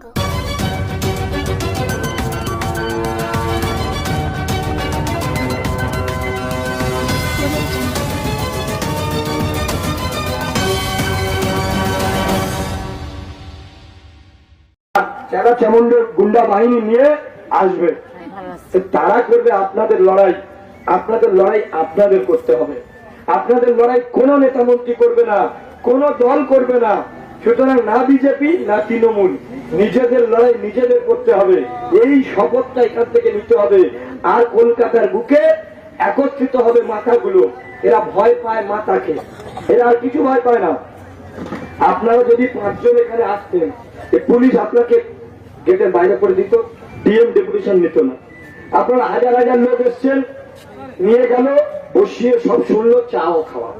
যারা চেমন্ড গুন্ডা বাহিনী নিয়ে আসবে তারা করবে আপনাদের লড়াই। আপনাদের লড়াই আপনাদের করতে হবে। আপনাদের লড়াই কোন নেতা মন্ত্রী করবে না কোন দল করবে না। সুতরাং না বিজেপি, না তৃণমূল। নিজেদের লড়াই নিজেদের করতে হবে। এই শপথটা এখান থেকে নিতে হবে। আর কলকাতার বুকে একত্রিত হবে মাথাগুলো। এরা ভয় পায় মাথাকে। এরা আর কিছু ভয় পায় না। আপনারা যদি পাঁচজন এখানে আসতেন পুলিশ আপনাকে গেটের বাইরে করে দিত, ডিএম ডেপুটেশন নিত না। আপনারা হাজার হাজার লোক এসছেন, নিয়ে গেল, বসিয়ে সব শুনলো, চাও খাওয়া।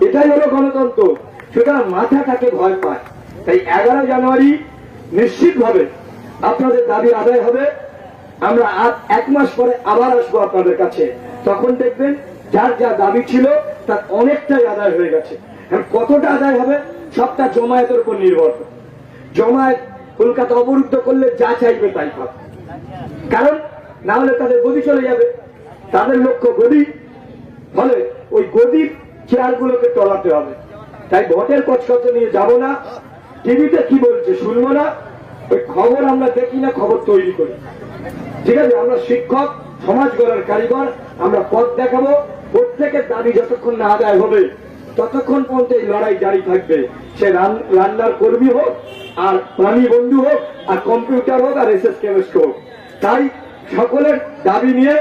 এটাই হলো গণতন্ত্র। সুতরাং মাথাটাকে ভয় পায়। তাই এগারো জানুয়ারি নিশ্চিত ভাবে আপনাদের দাবি আদায় হবে। আমরা এক মাস পরে আবার আসব আপনাদের কাছে। তখন দেখবেন যার যা দাবি ছিল তার অনেকটাই আদায় হয়ে গেছে। কতটা আদায় হবে সবটা জমায়েতের উপর নির্ভর। জমায়েত কলকাতা অবরুদ্ধ করলে যা চাইবে তাই পাবে কারণ না হলে তাদের গদি চলে যাবে। তাদের লক্ষ্য গদি। ফলে ওই গদির চেয়ারগুলোকে টলাতে হবে। তাই ভোটের কচকচ নিয়ে যাব না। টিভিতে কি বলছে শুনব না। ওই খবর আমরা দেখি না, খবর তৈরি করি। ঠিক আছে, আমরা শিক্ষক, সমাজ গড়ার কারিগর, আমরা পথ দেখাবো। প্রত্যেকের দাবি যতক্ষণ না আদায় হবে, ততক্ষণ পর্যন্ত এই লড়াই জারি থাকবে। সে রান্নার কর্মী হোক, আর প্রাণী বন্ধু হোক, আর কম্পিউটার হোক, আর এস এস কেমিস্ট হোক। তাই সকলের দাবি নিয়ে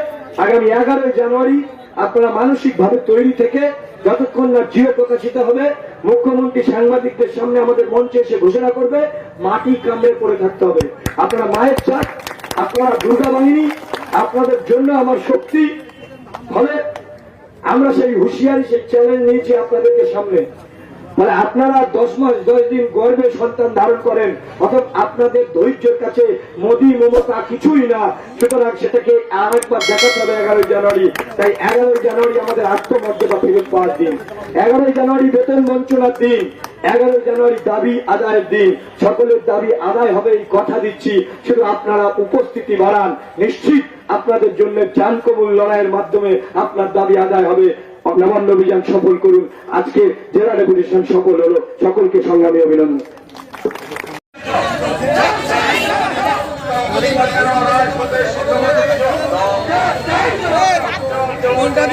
আগামী এগারোই জানুয়ারি আপনারা মানসিক ভাবে তৈরি থেকে যতক্ষণ না জিও প্রকাশিত হবে মুখ্যমন্ত্রী সাংবাদিকদের সামনে আমাদের মঞ্চে এসে ঘোষণা করবে, মাটি কামড়ে পড়ে থাকতে হবে। আপনারা মায়ের চাপ আপনারা দুর্গা বাহিনী আপনাদের জন্য আমার শক্তি। ফলে আমরা সেই হুঁশিয়ারি, সেই চ্যালেঞ্জ নিয়েছি আপনাদেরকে সামনে। মানে আপনারা দশ মাস, দশ দিন গর্বে সন্তান ধারণ করেন অথবা আপনাদের ধৈর্যের কাছে মোদী, মমতা কিছুই না। সুতরাং সেটাকে আরেকবার দেখাতে হবে এগারোই জানুয়ারি। তাই এগারোই জানুয়ারি আমাদের আত্মমর্যাদা ফেরত পাওয়ার দিন। এগারোই জানুয়ারি বেতন বঞ্চনার দিন। এগারোই জানুয়ারি দাবি আদায়ের দিন। সকলের দাবি আদায় হবে এই কথা দিচ্ছি। শুধু আপনারা উপস্থিতি বাড়ান। নিশ্চিত আপনাদের জন্য জান কবুল লড়াইয়ের মাধ্যমে আপনার দাবি আদায় হবে। নবান্ন অভিযান সফল করুন আজকে জেলা ডেপুটেশন সফল হলো। সকলকে সংগ্রামী অভিনন্দন। কোনটা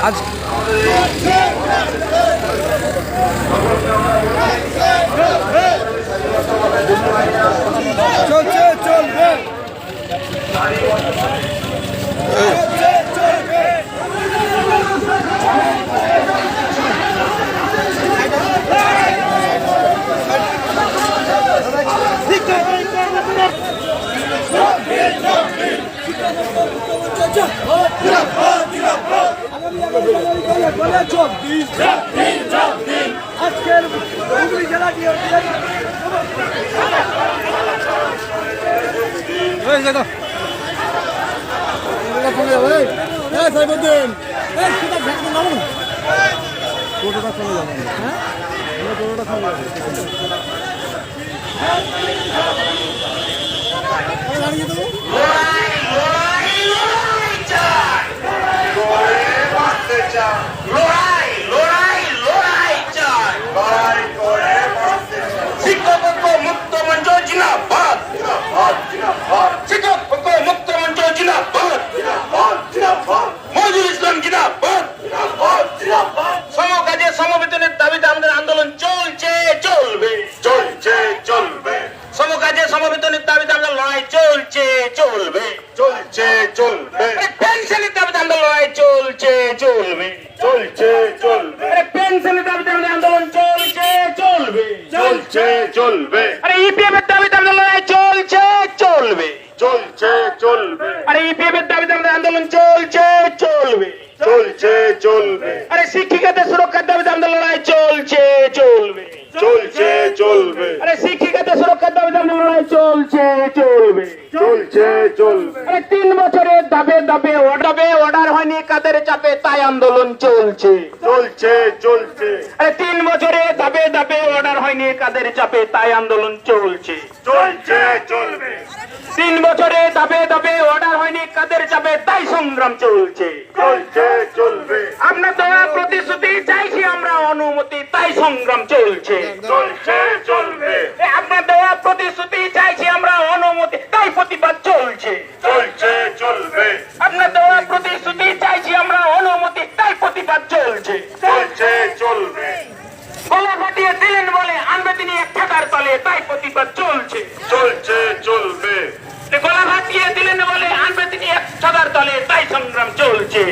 আজ চলছে চলবে চলছে আজকের হুগলি জেলা দিয়ে হয়েছে তো লড়াই লড়াই লড়াই চাই লড়াই করে শিক্ষক মুক্ত মঞ্চ জিনাবাদ শিক্ষক মুক্ত মঞ্চ জিনাবাদ মজুর ইসলাম জিনাবাদ সমকাজে সমবেতনের দাবিতে আমাদের আন্দোলন চলছে চলবে চলছে চলবে সমকাজে সমবেতনের দাবিতে আমাদের লড়াই চলছে চলবে চলছে চলবে পেনশনের দাবিতে আমাদের লড়াই চলছে চলবে চলছে চলবে। আরে পেনশনের দাবিতে আমাদের আন্দোলন চলছে চলবে। চলছে চলবে। আরে ইপিএফ এর দাবিতে আমাদের লড়াই চলছে চলবে। চলছে চলবে। আরে ইপিএফ এর দাবিতে আমাদের আন্দোলন চলছে চলবে। চলছে চলবে। আরে শিক্ষিকাদের দাবিতে আমাদের লড়াই চলছে চলবে চলছে চলবে আরে শিক্ষিকাদের সুরক্ষার দাবিতে আমাদের লড়াই চলছে চলবে। চলছে চলবে। তিন বছরের দাবে দাবে দাবে অর্ডার হয়নি কাদের চাপে তাই আন্দোলন চলছে। চলছে চলছে। আরে তিন বছরে দাবে দাবে অর্ডার হয়নি কাদের চাপে তাই আন্দোলন চলছে। চলছে চলবে। তিন বছরে দাবে দাবে অর্ডার হয়নি কাদের চাপে তাই সংগ্রাম চলছে। চলছে চলবে। আমরা তো প্রতিশ্রুতি চাইছি আমরা অনুমতি তাই সংগ্রাম চলছে। চলছে চলবে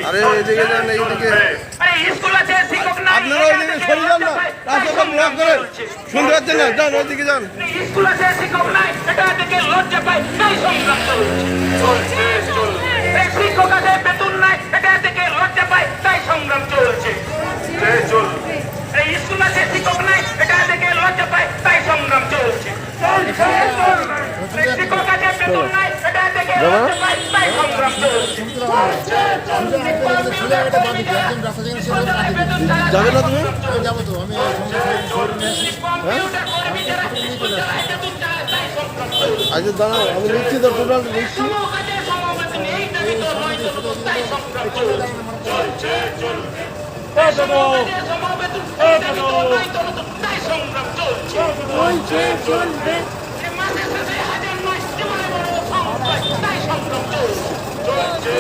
আরে এদিকে যান এইদিকে আরে স্কুল আছে শিক্ষক নাই আপনারা ওইদিকে সরে যান না। রাস্তাটা ব্লক করেন শুনতে পাচ্ছেন না? যান ওইদিকে যান। স্কুল আছে শিক্ষক নাই এটা থেকে লজ্জা পাই তাই সংগ্রাম চলছে। চলছে এই শিক্ষক আছে বেতন নাই এটা থেকে লজ্জা পাই তাই সংগ্রাম চলছে। চলবে এই স্কুল আছে শিক্ষক নাই এটা থেকে লজ্জা পাই তাই সংগ্রাম চলছে। এই শিক্ষক আছে বেতন নাই এটা থেকে লজ্জা পাই তাই সংগ্রাম চলছে যাবে না তুমি যাব তো আমি আচ্ছা দাঁড়াও আমি লিখছি তো টোটাল লিখছি কাজে চলছে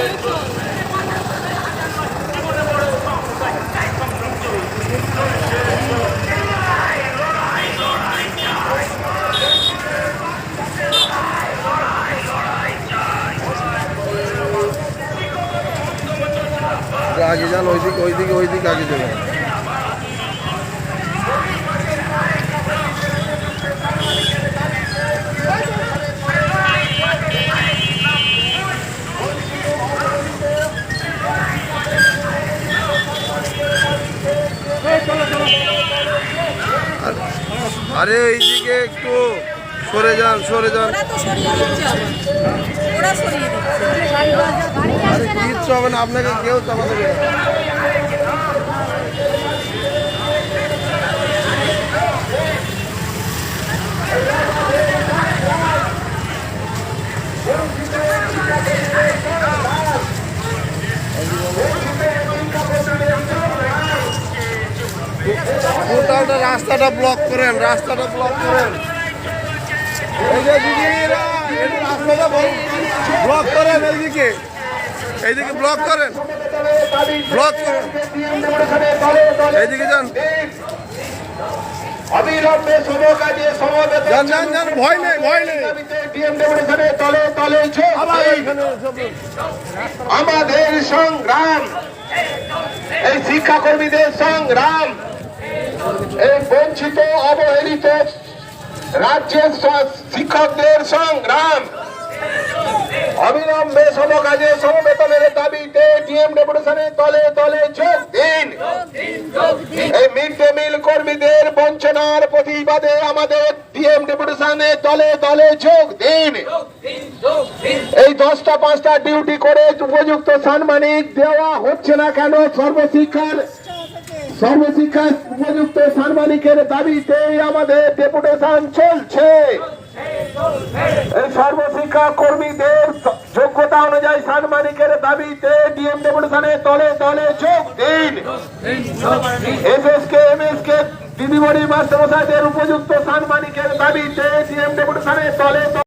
যান ওই সংখ্যায় ওই সংগ্রাম ওই আগে ওইদিকে আগে যাবেন আরে এইদিকে একটু সরে যান সরে যান। কিচ্ছু হবে না আপনাকে কেউ চাপাতে দেবে না। টোটালটা রাস্তাটা ব্লক করেন রাস্তাটা ব্লক করেন। এই যে দিদিরা রাস্তাটা ব্লক করেন এইদিকে। এইদিকে ব্লক করেন। ব্লক করেন। এইদিকে যান। অবিলম্বে সমকাজে সমবেত যান যান যান ভয় নেই ভয় নেই। বিএমডব্লিউ তলে তলে। আমাদের সংগ্রাম এই শিক্ষাকর্মীদের সংগ্রাম। এই বঞ্চিত, অবহেলিত রাজ্যের শিক্ষকদের সংগ্রাম। অবিলম্বে সমকাজে সমবেতনের দাবিতে ডিএম ডেপুটেশনের তলে তলে যোগ দিন। এই মিড ডে মিল কর্মীদের বঞ্চনার প্রতিবাদে আমাদের ডিএম ডেপুটেশনে তলে দলে যোগ দিন। এই দশটা পাঁচটা ডিউটি করে উপযুক্ত সাম্মানিক দেওয়া হচ্ছে না কেন? সর্বশিক্ষার সর্বশিক্ষা উপযুক্ত সাংবাদিকের দাবিতে আমাদের ডেপুটেশন চলছে এই সর্বশিক্ষা কর্মীদের যোগ্যতা অনুযায়ী সাংবাদিকের দাবিতে ডিএম ডেপুটেশনে তলে তলে যোগ দিন S S K M S K দিদিমণি মাস্টারমশাইদের উপযুক্ত সাংবাদিকের দাবিতে ডিএম ডেপুটেশনে তলে তলে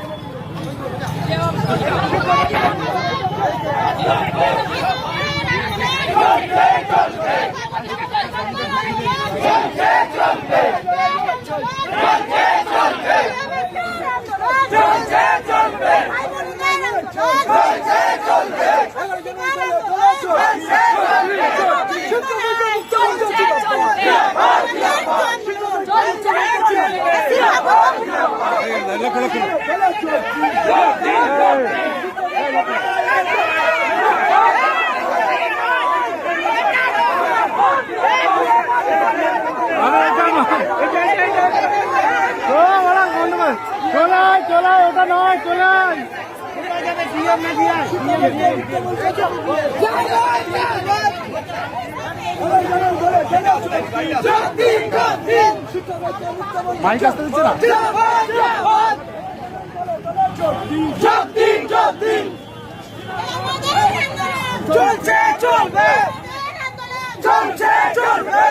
চলবে চলবে চলবে চলবে চলায় চলায় ওটা নয় চলায় মাইক আসতে দিচ্ছে না? চলছে চলবে। চলছে চলবে।